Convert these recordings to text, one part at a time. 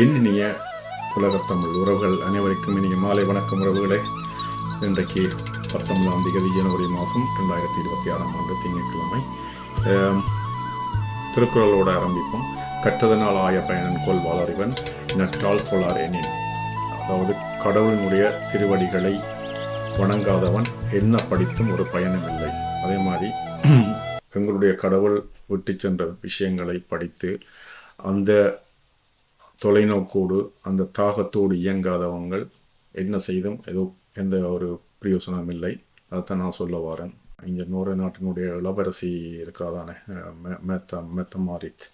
என்னினிய உலகத்தமிழ் உறவுகள் அனைவருக்கும் இனிய மாலை வணக்கம் உறவுகளே. இன்றைக்கு பத்தொன்பதாம் தேதி ஜனவரி மாதம் ரெண்டாயிரத்தி இருபத்தி ஆறாம் ஆண்டு திங்கட்கிழமை. திருக்குறளோடு ஆரம்பிப்போம். கற்றதனால் ஆய பயனன் கொள் வாளறிவன் நற்றால் தொழாரேனேன் அதாவது கடவுளினுடைய திருவடிகளை வணங்காதவன் என்ன படித்தும் ஒரு பயனும் இல்லை. அதே மாதிரி எங்களுடைய கடவுள் விட்டு சென்ற விஷயங்களை படித்து அந்த தொலைநோக்கோடு அந்த தாகத்தோடு இயங்காதவங்கள் என்ன செய்தும் ஏதோ எந்த ஒரு பிரயோசனம் இல்லை. அதைத்தான் நான் சொல்ல வரேன் இங்கே நோர நாட்டினுடைய இளவரசி இருக்கிறாதானே? மெ- மெத்த மெத்த மாரித்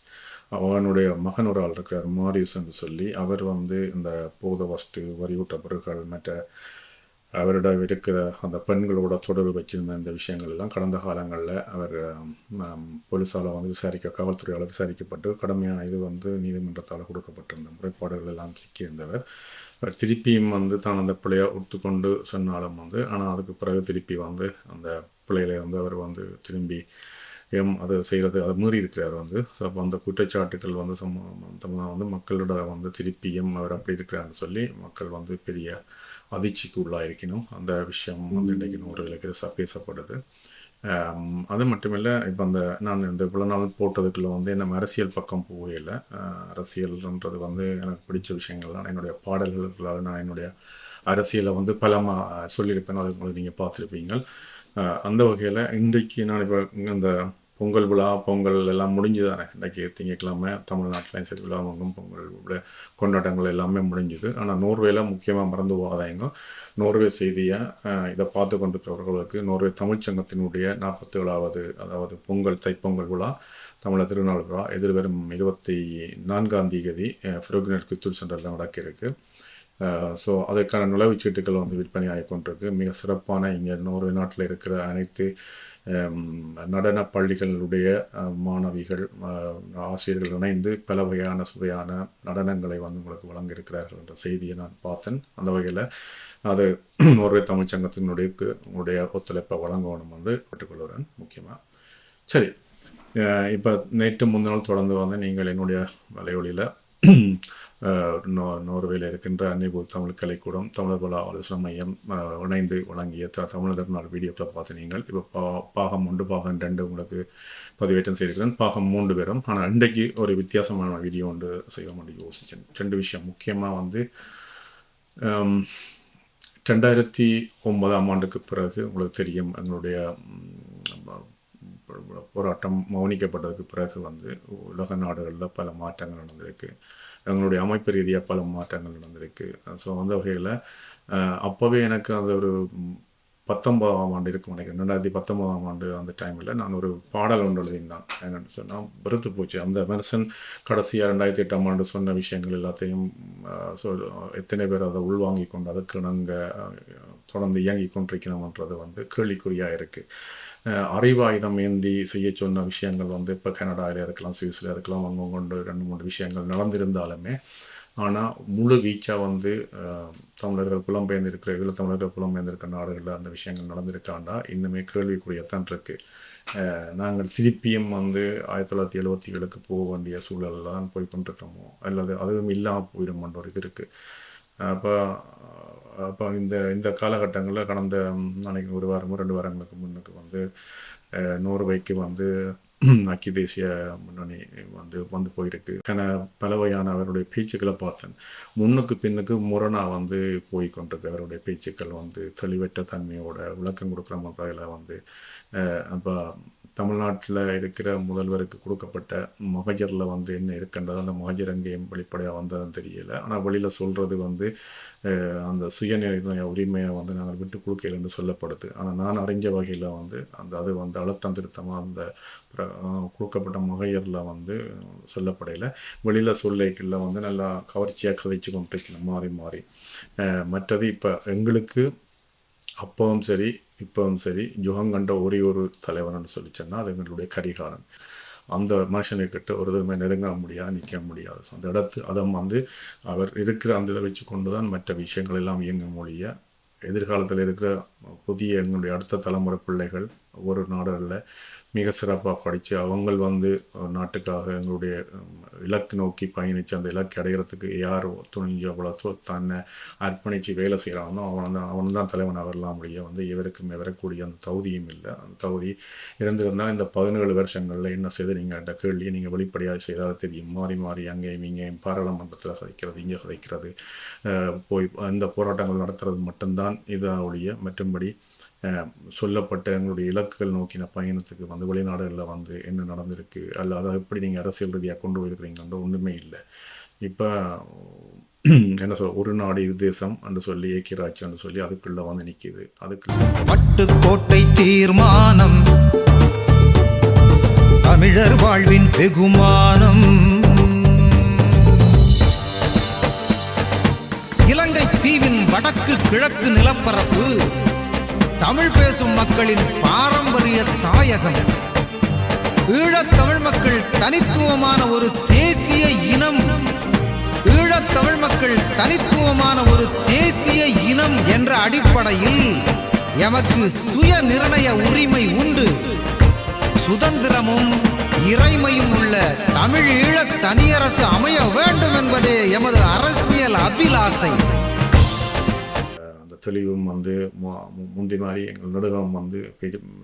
அவனுடைய மகன் ஒரு ஆள் இருக்கார் மாரியூஸ் என்று சொல்லி. அவர் வந்து இந்த போத வஸ்து வரியூட்ட பொருட்கள் மற்ற அவரிடம் இருக்கிற அந்த பெண்களோட தொடர்பு வச்சிருந்த இந்த விஷயங்கள் எல்லாம் கடந்த காலங்களில் அவர் போலீஸால் வந்து விசாரிக்க காவல்துறையால் விசாரிக்கப்பட்டு கடுமையான இது வந்து நீதிமன்றத்தால் கொடுக்கப்பட்டிருந்த முறைப்பாடுகள் எல்லாம் சிக்கியிருந்தவர். அவர் திருப்பியும் வந்து தான் அந்த பிள்ளையை ஒத்துக்கொண்டு சொன்னாலும் வந்து ஆனால் அதுக்கு பிறகு திருப்பி வந்து அந்த பிள்ளைகளை வந்து அவர் வந்து திரும்பி எம் அதை செய்கிறது அதை மீறி இருக்கிறார் வந்து. ஸோ அப்போ அந்த குற்றச்சாட்டுகள் வந்து சம்மந்தமாக வந்து மக்களோட வந்து திருப்பியும் அவர் அப்படி இருக்கிறாருன்னு சொல்லி மக்கள் வந்து பெரிய அதிர்ச்சிக்கு உள்ளாயிருக்கணும் அந்த விஷயம் வந்து இன்றைக்கு நூறு இலக்கிய பேசப்படுது. அது மட்டும் இல்லை இப்போ அந்த நான் இந்த இவ்வளோ நாள் போட்டதுக்குள்ள வந்து என்ன அரசியல் பக்கம் போகல அரசியல்ன்றது வந்து எனக்கு பிடிச்ச விஷயங்கள் தான். என்னுடைய பாடல்களால் நான் என்னுடைய அரசியலை வந்து பலமாக சொல்லியிருப்பேன். அது உங்களுக்கு நீங்கள் பார்த்துருப்பீங்க அந்த வகையில் இன்றைக்கு நான் இப்போ இந்த பொங்கல் விழா பொங்கல் எல்லாம் முடிஞ்சு தானே. இன்றைக்கி திங்கக்கிழமை தமிழ்நாட்டிலையும் சரி விழாவங்கும் பொங்கல் கொண்டாட்டங்கள் எல்லாமே முடிஞ்சுது. ஆனால் நோர்வேல முக்கியமாக மறந்து போகாதாங்க நோர்வே செய்தியை இதை பார்த்து கொண்டிருக்கிறவர்களுக்கு நோர்வே தமிழ்ச்சங்கத்தினுடைய நாற்பத்தி ஏழாவது அதாவது பொங்கல் தைப்பொங்கல் விழா தமிழர் திருநாள் விழா எதிர்வரும் இருபத்தி நான்காம் தேதி ஃபிரோகினர் கித்தூர் சென்டரில் நடக்க இருக்கு ஸோ அதற்கான நுழைவுச்சீட்டுகள் வந்து விற்பனை ஆகி கொண்டிருக்கு. மிக சிறப்பான இங்கே நோர்வே நாட்டில் இருக்கிற அனைத்து நடன பள்ளிகளுடைய மாணவிகள் ஆசிரியர்கள் இணைந்து பல வகையான சுவையான நடனங்களை வந்து உங்களுக்கு வழங்கியிருக்கிறார்கள் என்ற செய்தியை நான் பார்த்தேன். அந்த வகையில் அது நோர்வே தமிழ்ச்சங்கத்தினுடைய உங்களுடைய ஒத்துழைப்பை வழங்கணும் வந்து கேட்டுக்கொள்கிறேன் முக்கியமாக சரி இப்போ நேற்று முந்தினால் தொடர்ந்து வந்து நீங்கள் என்னுடைய வலையொலியில் நோ நோர்வேல இருக்கின்ற அன்னைபூர் தமிழ் கலைக்கூடம் தமிழர் பல ஆலோசனை மையம் இணைந்து வழங்கிய த தமிழர் நாள் வீடியோக்களை பார்த்து நீங்கள் இப்போ பா பாகம் ஒன்று பாகம் ரெண்டு உங்களுக்கு பதிவேற்றம் செய்திருக்கிறேன். பாகம் மூன்று பேரும். ஆனால் இன்றைக்கு ஒரு வித்தியாசமான வீடியோ ஒன்று செய்ய முடியும் யோசிச்சேன். ரெண்டு விஷயம். முக்கியமாக வந்து ரெண்டாயிரத்தி ஒன்பதாம் ஆண்டுக்கு பிறகு உங்களுக்கு தெரியும் எங்களுடைய போராட்டம் மௌனிக்கப்பட்டதுக்கு பிறகு வந்து உலக நாடுகளில் பல மாற்றங்கள் நடந்திருக்கு. எங்களுடைய அமைப்பு ரீதியாக பல மாற்றங்கள் நடந்திருக்கு. ஸோ அந்த வகையில் அப்போவே எனக்கு அந்த ஒரு பத்தொன்பதாம் ஆண்டு இருக்கும் நினைக்கிறேன் ரெண்டாயிரத்தி பத்தொன்பதாம் ஆண்டு அந்த டைமில் நான் ஒரு பாடல் ஒன்று எழுதியிருந்தான். என்னென்னு சொன்னால் வெறுத்து போச்சு. அந்த மனுஷன் கடைசியாக ரெண்டாயிரத்தி எட்டாம் ஆண்டு சொன்ன விஷயங்கள் எல்லாத்தையும் ஸோ எத்தனை பேர் அதை உள்வாங்கி கொண்டு அதுக்கு நாங்கள் தொடர்ந்து இயங்கி கொண்டிருக்கிறோம்ன்றது வந்து கேள்விக்குறியாக இருக்குது அறிவாயுதம் ஏந்தி செய்ய சொன்ன விஷயங்கள் வந்து இப்போ கனடாவில் இருக்கலாம் சுவிஸில் இருக்கலாம் அங்கே கொண்டு ரெண்டு மூணு விஷயங்கள் நடந்திருந்தாலுமே ஆனால் முழு வீச்சாக வந்து தமிழர்கள் புலம்பெயர்ந்திருக்கிற இதில் தமிழர்கள் புலம்பெயர்ந்திருக்கிற நாடுகளில் அந்த விஷயங்கள் நடந்திருக்காண்டா இன்னுமே கேள்விக்குரியத்தான் இருக்குது நாங்கள் திருப்பியும் வந்து ஆயிரத்தி தொள்ளாயிரத்தி எழுபத்தி ஏழுக்கு போக வேண்டிய சூழலில் தான் போய் கொண்டிருக்கிறோமோ அல்லது அதுவும் இல்லாமல் போயிடும்ன்ற ஒரு இது இருக்குது அப்போ அப்போ இந்த இந்த காலகட்டங்களில் கடந்த ம், ஒரு வாரமோ ரெண்டு வாரங்களுக்கு முன்னுக்கு வந்து அஹ், வந்து ஐக்கிய தேசிய முன்னணி வந்து வந்து போயிருக்கு. என பல வகையான அவருடைய பேச்சுக்களை பார்த்தேன். முன்னுக்கு பின்னுக்கு முரணா வந்து போய் கொண்டிருக்கு அவருடைய பேச்சுக்கள் வந்து தெளிவற்ற தன்மையோட விளக்கம் கொடுக்குற முறையில் வந்து அப்போ தமிழ்நாட்டில் இருக்கிற முதல்வருக்கு கொடுக்கப்பட்ட மகஜரில் வந்து என்ன இருக்கின்றது அந்த மகஜர் எங்கேயும் வெளிப்படையாக வந்ததுன்னு தெரியல. ஆனால் வெளியில் சொல்கிறது வந்து அந்த சுயநிர்ணய உரிமையை வந்து நாங்கள் விட்டு கொடுக்கலன்னு சொல்லப்படுது. ஆனால் நான் அறிஞ்ச வகையில் வந்து அந்த அது வந்து அழுத்தம் திருத்தமாக அந்த கொடுக்கப்பட்ட மகையரில் வந்து சொல்லப்படையில் வெளியில் சொல்லைகளில் வந்து நல்லா கவர்ச்சியாக கதைச்சு கொண்டிருக்கணும் மாறி மாறி. மற்றது இப்போ எங்களுக்கு அப்பவும் சரி இப்போவும் சரி யுகம் கண்ட ஒரே ஒரு தலைவர்னு சொல்லி சொன்னால் அது எங்களுடைய கரிகாலன். அந்த மனுஷனுக்கிட்ட ஒரு தடவை நெருங்க முடியாது நிற்க முடியாது. அந்த இடத்து அதை வந்து அவர் இருக்கிற அந்த இதை வச்சு கொண்டு தான் மற்ற விஷயங்கள் எல்லாம் இயங்க முடிய எதிர்காலத்தில் இருக்கிற புதிய எங்களுடைய அடுத்த தலைமுறை பிள்ளைகள் ஒரு நாடுகளில் மிக சிறப்பாக படித்து அவங்க வந்து நாட்டுக்காக எங்களுடைய இலக்கு நோக்கி பயணித்து அந்த இலக்கு அடைகிறதுக்கு யார் துணிஞ்சு அவ்வளோ தன்னை அர்ப்பணித்து வேலை செய்கிறானோ அவன் தான் அவன் தான் தலைவன் வரலாம் முடிய வந்து இவருக்கும் வரக்கூடிய அந்த தகுதியும் இல்லை. அந்த தகுதி இருந்திருந்தால் இந்த பதினேழு வருஷங்களில் என்ன செய்து நீங்கள் அந்த கேள்வியை நீங்கள் வெளிப்படையாக செய்தால் தெரியும். மாறி மாறி அங்கேயும் இங்கேயும் பாராளுமன்றத்தில் கதைக்கிறது இங்கே கதைக்கிறது போய் இந்த போராட்டங்கள் நடத்துறது மட்டும்தான் இதாக ஒழிய மற்றும்படி சொல்லப்பட்ட எங்களுடைய இலக்குகள் நோக்கின பயணத்துக்கு வந்து வெளிநாடுகளில் வந்து என்ன நடந்திருக்கு அல்ல அதை எப்படி நீங்கள் அரசியல் ரீதியாக கொண்டு போயிருக்கிறீங்கன்ற ஒன்றுமே இல்லை. இப்போ என்ன சொல் ஒரு நாடு இரு தேசம் என்று சொல்லி ஏக்கியராட்சி என்று சொல்லி அதுக்குள்ளே வந்து நிற்கிது அதுக்குள்ள பட்டுக்கோட்டை தீர்மானம் தமிழர் வாழ்வின் வெகுமானம். இலங்கை தீவின் வடக்கு கிழக்கு நிலப்பரப்பு தமிழ் பேசும் மக்களின் பாரம்பரிய தாயகம். ஈழத்தமிழ் மக்கள் தனித்துவமான ஒரு தேசிய இனம். ஈழத்தமிழ் மக்கள் தனித்துவமான ஒரு தேசிய இனம் என்ற அடிப்படையில் எமக்கு சுய நிர்ணய உரிமை உண்டு. சுதந்திரமும் இறைமையும் உள்ள தமிழ் ஈழத் தனியரசு அமைய வேண்டும் என்பதே எமது அரசியல் அபிலாசை. தெளிவும் வந்து மு- முந்தி மாதிரி எங்கள் நடுகம் வந்து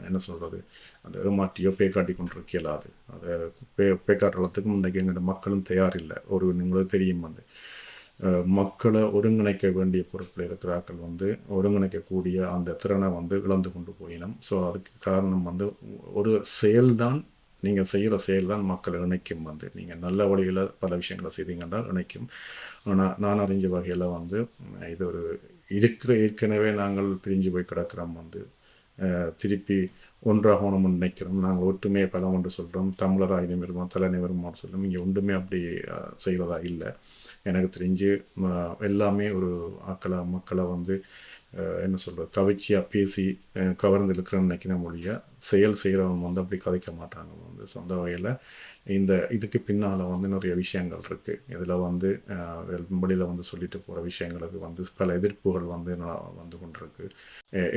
என்ன சொல்கிறது அந்த ஏமாற்றியோ பேக்காட்டி கொண்டிருக்க இயலாது. அதை பே பேக்காட்டுறதுக்கும் இன்றைக்கு எங்களோட மக்களும் தயாரில்லை. ஒரு உங்களுக்கு தெரியும் வந்து மக்களை ஒருங்கிணைக்க வேண்டிய பொறுப்பில் இருக்கிறார்கள் வந்து ஒருங்கிணைக்கக்கூடிய அந்த திறனை வந்து இழந்து கொண்டு போயினோம். ஸோ அதுக்கு காரணம் வந்து ஒரு செயல்தான் நீங்கள் செய்கிற செயல் தான் மக்களை இணைக்கும் வந்து. நீங்கள் நல்ல வழியில் பல விஷயங்களை செய்தீங்கன்னா இணைக்கும். ஆனால் நான் அறிஞ்ச வகையில் வந்து இது ஒரு இருக்கிற ஏற்கனவே நாங்கள் பிரிஞ்சு போய் கிடக்கிறோம் வந்து திருப்பி ஒன்றாகணும்னு நினைக்கிறோம். நாங்கள் ஒற்றுமையை பலம் ஒன்று சொல்கிறோம் தமிழராக இனிமேருமோ தலைநிவருமோன்னு சொல்கிறோம் இங்கே ஒன்றுமே அப்படி செய்கிறதா இல்லை. எனக்கு தெரிஞ்சு எல்லாமே ஒரு ஆக்களை மக்களை வந்து என்ன சொல்கிறது கவிச்சியாக பேசி கவர்ந்து இருக்கிறேன்னு நினைக்கிற மொழிய செயல் செய்கிறவங்க வந்து அப்படி கதைக்க மாட்டாங்க. வந்து சொந்த வகையில் இந்த இதுக்கு பின்னால் வந்து நிறைய விஷயங்கள் இருக்குது இதில் வந்து வெளியில் வந்து சொல்லிட்டு போகிற விஷயங்களுக்கு வந்து பல எதிர்ப்புகள் வந்து வந்து கொண்டிருக்கு.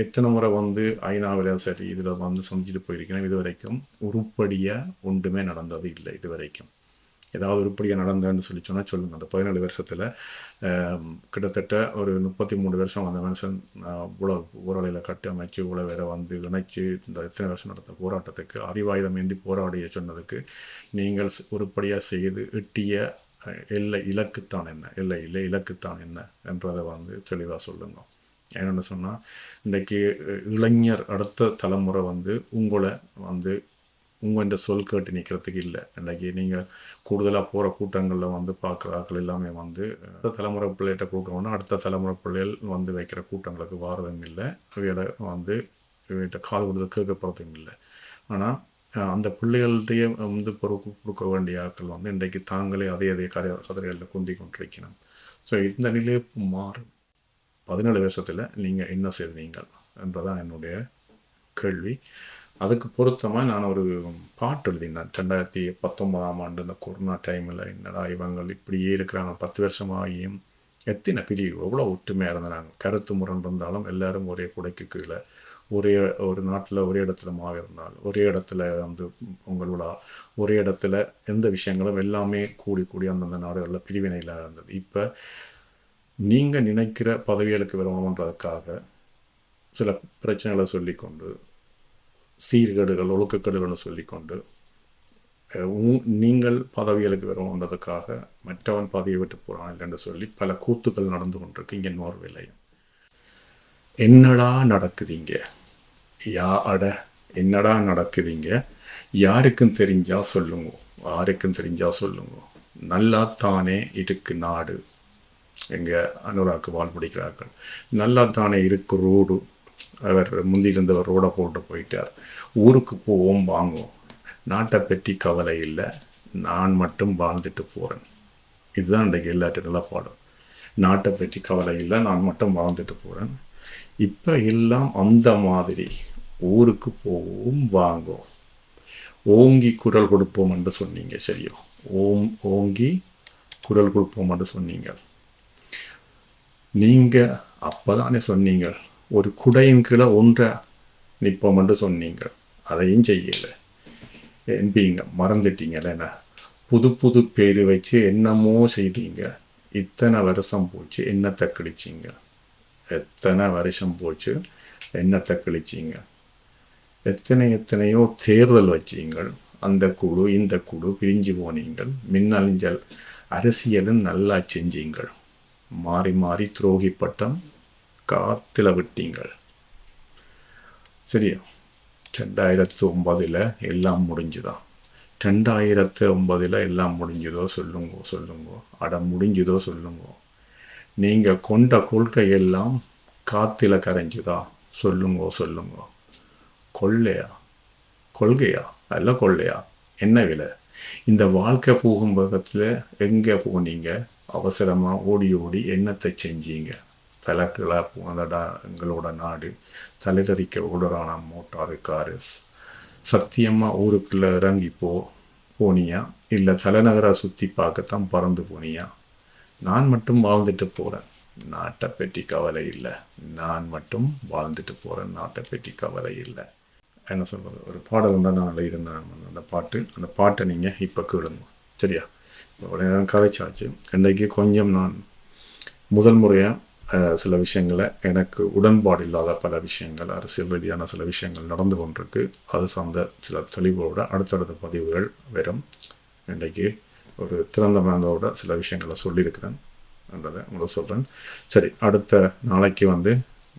எத்தனை முறை வந்து ஐநாவிலும் சரி இதில் வந்து வந்து சந்திச்சுட்டு போயிருக்கேன் இது வரைக்கும் உருப்படியாக ஒன்றுமே நடந்தது இல்லை இது வரைக்கும் ஏதாவது உருப்படியாக நடந்தேன்னு சொல்லி சொன்னால் சொல்லுங்கள் அந்த பதினேழு வருஷத்தில் கிட்டத்தட்ட ஒரு முப்பத்தி மூணு வருஷம் அந்த மனுஷன் உழ ஊரலையில் கட்டி அமைச்சு உழ வந்து இணைச்சு இந்த எத்தனை வருஷம் நடத்த போராட்டத்துக்கு அறிவாயுதம் ஏந்தி போராடிய சொன்னதுக்கு நீங்கள் உருப்படியாக செய்து எட்டிய இல்லை எல்லை இலக்குத்தான் என்ன? எல்லை இல்லை இலக்குத்தான் என்ன? என்றதை வந்து தெளிவாக சொல்லுங்கள் என்னென்னு சொன்னால் இன்றைக்கி இளைஞர் அடுத்த தலைமுறை வந்து உங்களை வந்து உங்கள்கிட்ட சொல் கேட்டு நிற்கிறதுக்கு இல்லை. இன்றைக்கி நீங்கள் கூடுதலாக போகிற கூட்டங்களில் வந்து பார்க்குற ஆட்கள் எல்லாமே வந்து அடுத்த தலைமுறை பிள்ளைகிட்ட கொடுக்குறோன்னா அடுத்த தலைமுறை பிள்ளைகள் வந்து வைக்கிற கூட்டங்களுக்கு வாரதும் இல்லை. இவையில வந்து இவங்கிட்ட காது கொடுத்து கேட்க போகிறதும் இல்லை ஆனால் அந்த பிள்ளைகள்கிட்டயே வந்து பொறுப்பு கொடுக்க வேண்டிய ஆட்கள் வந்து இன்றைக்கு தாங்களே அதே அதே கதை கதிரைகளில் குந்தி கொண்டிருக்கணும் ஸோ இந்த நிலையை மாறும். பதினேழு வருஷத்தில் நீங்கள் என்ன செய்தீங்கள் என்றதான் என்னுடைய கேள்வி. அதுக்கு பொருத்தமாக நான் ஒரு பாட்டு எழுதினேன். ரெண்டாயிரத்தி பத்தொன்பதாம் ஆண்டு இந்த கொரோனா டைமில் என்னடா இவங்க இப்படியே இருக்கிறாங்க. பத்து வருஷமாகியும் எத்தனை பிரிவு எவ்வளோ ஒற்றுமையாக இருந்தாங்க. கருத்து முரண் இருந்தாலும் எல்லாரும் ஒரே குடைக்கு கீழே ஒரே ஒரு நாட்டில் ஒரே இடத்துல மாவு இருந்தால் ஒரே இடத்துல வந்து உங்களோட ஒரே இடத்துல எந்த விஷயங்களும் எல்லாமே கூடி கூடி அந்தந்த நாடுகளில் பிரிவினையில் இருந்தது. இப்போ நீங்கள் நினைக்கிற பதவிகளுக்கு வரணுன்றதுக்காக சில பிரச்சனைகளை சொல்லிக்கொண்டு சீர்கேடுகள் ஒழுக்கக்கேடுகள்னு சொல்லிக்கொண்டு உ- நீங்கள் பதவிகளுக்கு வரணுன்றதுக்காக மற்றவன் பதவியை விட்டு போகிறான் இல்லைன்னு சொல்லி பல கூத்துக்கள் நடந்து கொண்டிருக்கு. இங்கே நோர்வேலையும் என்னடா நடக்குதுங்க? யா அட என்னடா நடக்குதுங்க? யாருக்கும் தெரிஞ்சால் சொல்லுங்க. யாருக்கும் தெரிஞ்சால் சொல்லுங்க. நல்லா தானே இருக்கு நாடு. எங்கள் அனுராக்கு வாழ் பிடிக்கிறார்கள். நல்லா தானே இருக்கு ரோடு. அவர் முந்திலிருந்தவர் ரோடை போட்டு போயிட்டார். ஊருக்கு போவோம் வாங்குவோம். நாட்டை பற்றி கவலை இல்லை. நான் மட்டும் வாழ்ந்துட்டு போகிறேன் இதுதான் இன்றைக்கு எல்லாட்டு நிலப்பாடும் நாட்டை பற்றி கவலை இல்லை. நான் மட்டும் வாழ்ந்துட்டு போகிறேன் இப்போ எல்லாம் அந்த மாதிரி. ஊருக்கு போவோம் வாங்குவோம். ஓங்கி குரல் கொடுப்போம் என்று சொன்னீங்க சரியோ? ஓம் ஓங்கி குரல் கொடுப்போம் என்று சொன்னீங்க. நீங்கள் அப்போ தானே சொன்னீங்கள். ஒரு குடையின் கீழே ஒன்றை நிற்போம் என்று சொன்னீங்கள். அதையும் செய்யலை. என்பீங்க. மறந்துட்டீங்கல்ல என்ன புது புது பேர் வச்சு என்னமோ செய்தீங்க. இத்தனை வருஷம் போச்சு என்னத்தை கிழிச்சிங்க? எத்தனை வருஷம் போச்சு என்னத்தை கிழிச்சிங்க? எத்தனை எத்தனையோ தேர்தல் வச்சிங்கள். அந்த குழு இந்த குழு பிரிஞ்சு போனீங்கள். மின்னஞ்சல் அரசியலும் நல்லா செஞ்சீங்கள். மாறி மாறி துரோகி பட்டம் காத்துல விட்டீங்கள். சரியா? ரெண்டாயிரத்து ஒன்பதில் எல்லாம் முடிஞ்சுதான் ரெண்டாயிரத்து ஒன்பதில் எல்லாம் முடிஞ்சுதோ சொல்லுங்க சொல்லுங்க. அட முடிஞ்சுதோ சொல்லுங்க. நீங்கள் கொண்ட கொள்கை எல்லாம் கரைஞ்சுதா? சொல்லுங்க சொல்லுங்க. கொள்ளையா? கொள்கையா? அல்ல கொள்ளையா? என்ன விலை? இந்த வாழ்க்கை போகும் பக்கத்தில் எங்கே போனீங்க? அவசரமாக ஓடி ஓடி என்னத்தை செஞ்சீங்க? தலைகளாக போனதடா எங்களோட நாடு? தலைதறிக்க ஓடுறான மோட்டாரு காரு? சத்தியமாக ஊருக்குள்ளே இறங்கி போ போனியா? இல்லை தலைநகரை சுற்றி பார்க்கத்தான் பறந்து போனியா? நான் மட்டும் வாழ்ந்துட்டு போகிறேன் நாட்டை பற்றி கவலை இல்லை. நான் மட்டும் வாழ்ந்துட்டு போகிறேன் நாட்டை பற்றி கவலை இல்லை. என்ன சொல்கிறது ஒரு பாடல் ஒன்றா நான் எழுதியிருந்தேன். அந்த பாட்டு அந்த பாட்டை நீங்கள் இப்போ கேளுங்க. சரியா? இவ்வளோ நேரம் கதைச்சாச்சு இன்றைக்கு கொஞ்சம் நான் முதல் முறையாக சில விஷயங்களை எனக்கு உடன்பாடு இல்லாத பல விஷயங்கள் அரசியல் ரீதியான சில விஷயங்கள் நடந்து கொண்டிருக்கு. அது சார்ந்த சில தெளிவோட அடுத்தடுத்த பதிவுகள் வரும். இன்றைக்கு ஒரு திறந்த மனதோட சில விஷயங்களை சொல்லியிருக்கிறேன் என்றதை உங்களுக்கு சொல்கிறேன் சரி அடுத்த நாளைக்கு வந்து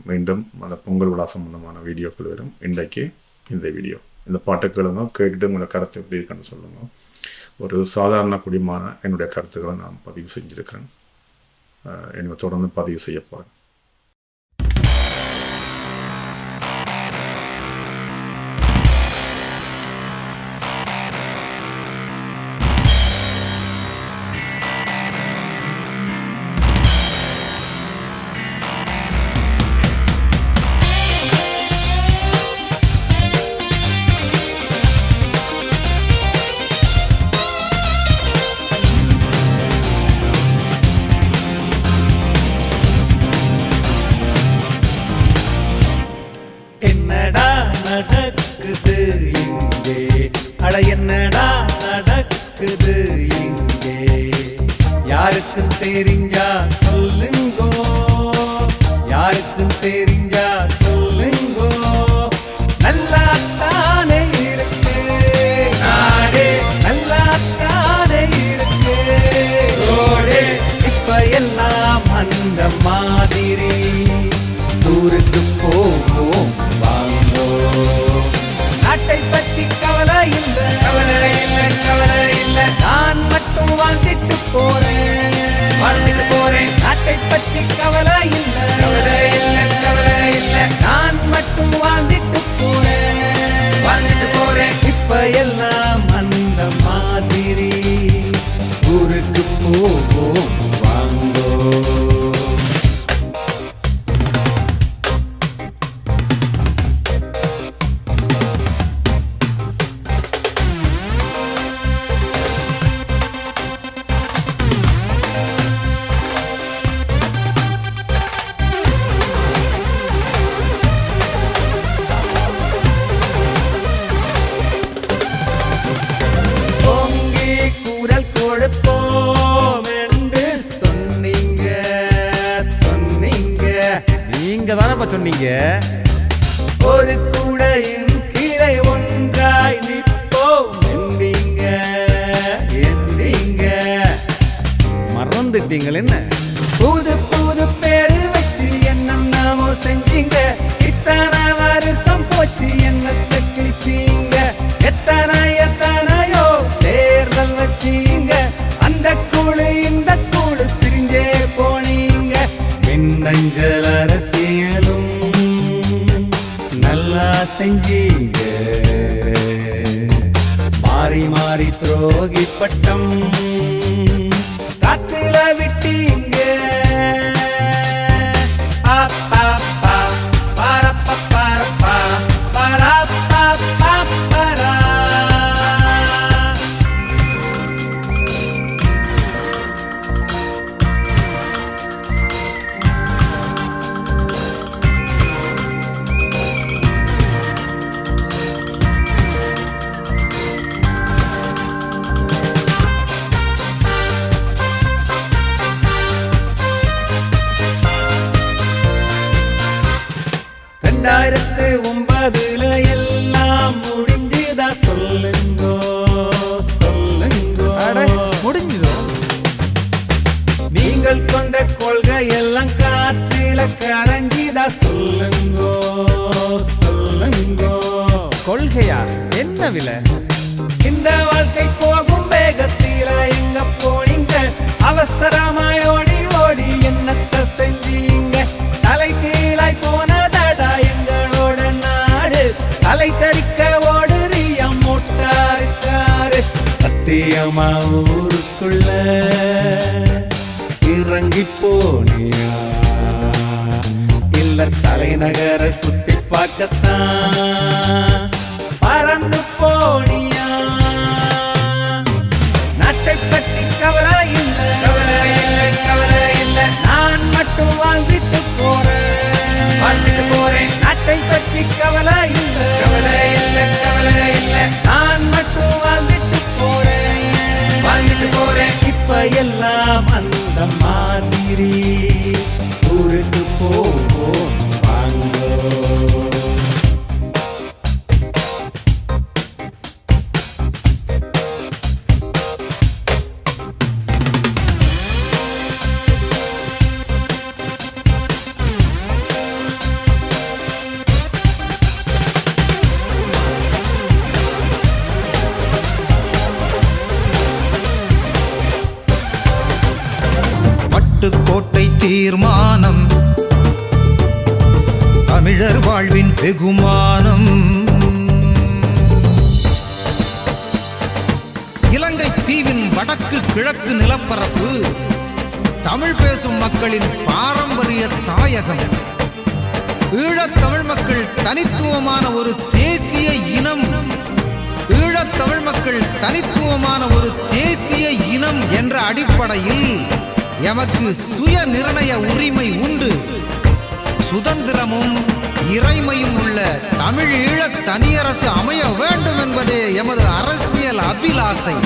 மீண்டும் அந்த பொங்கல் விழா சம்பந்தமான வீடியோக்கள் வரும். இன்றைக்கு இந்த வீடியோ. இந்த பாட்டை கேளுங்க கேட்டுட்டு உங்களோட கருத்து எப்படி இருக்குன்னு சொல்லுங்கள் ஒரு சாதாரண குடிமான என்னுடைய கருத்துக்களை நான் பதிவு செஞ்சுருக்கிறேன். என்னை தொடர்ந்து பதிவு செய்யப்படுறேன் கவலை இல்லை. நான் மட்டும் வாழ்ந்துட்டு போறேன். வாழ்ந்துட்டு போறேன். நாட்டை பற்றி கவலை இல்லை. கவலை இல்லை கவலை இல்லை. நான் மட்டும் வாழ்ந்துட்டு போறேன். தானப்பா சொன்னீங்க? ஒரு குடையின் கிளை ஒன்றாய் நிற்போம். எந்தீங்க எந்தீங்க மறந்துட்டீங்கள் என்ன? கொள்கையா? என்ன விலை? இந்த வாழ்க்கை போகும் வேகத்தில எங்க போனீங்க? அவசரமாய் ஓடி ஓடி என்னத்த செஞ்சீங்க? தலை கீழாய் போனதடா எங்களோட நாடு. தலை தரிக்க ஓடுறிய மோட்டாருக்காரு. சத்தியமா ஊருக்குள்ள இறங்கி போனியா? இல்ல தலைநகரை சுத்தி பார்க்கத்தான். தீர்மானம். தமிழர் வாழ்வின் வெகுமானம். இலங்கை தீவின் வடக்கு கிழக்கு நிலப்பரப்பு. தமிழ் பேசும் மக்களின் பாரம்பரிய தாயகம். ஈழத்தமிழ் மக்கள் தனித்துவமான ஒரு தேசிய இனம். ஈழத்தமிழ் மக்கள் தனித்துவமான ஒரு தேசிய இனம் என்ற அடிப்படையில் எமக்கு சுய நிர்ணய உரிமை உண்டு. சுதந்திரமும் இறைமையும் உள்ள தமிழ் ஈழ தனியரசு அமைய வேண்டும் என்பதே எமது அரசியல் அபிலாசை.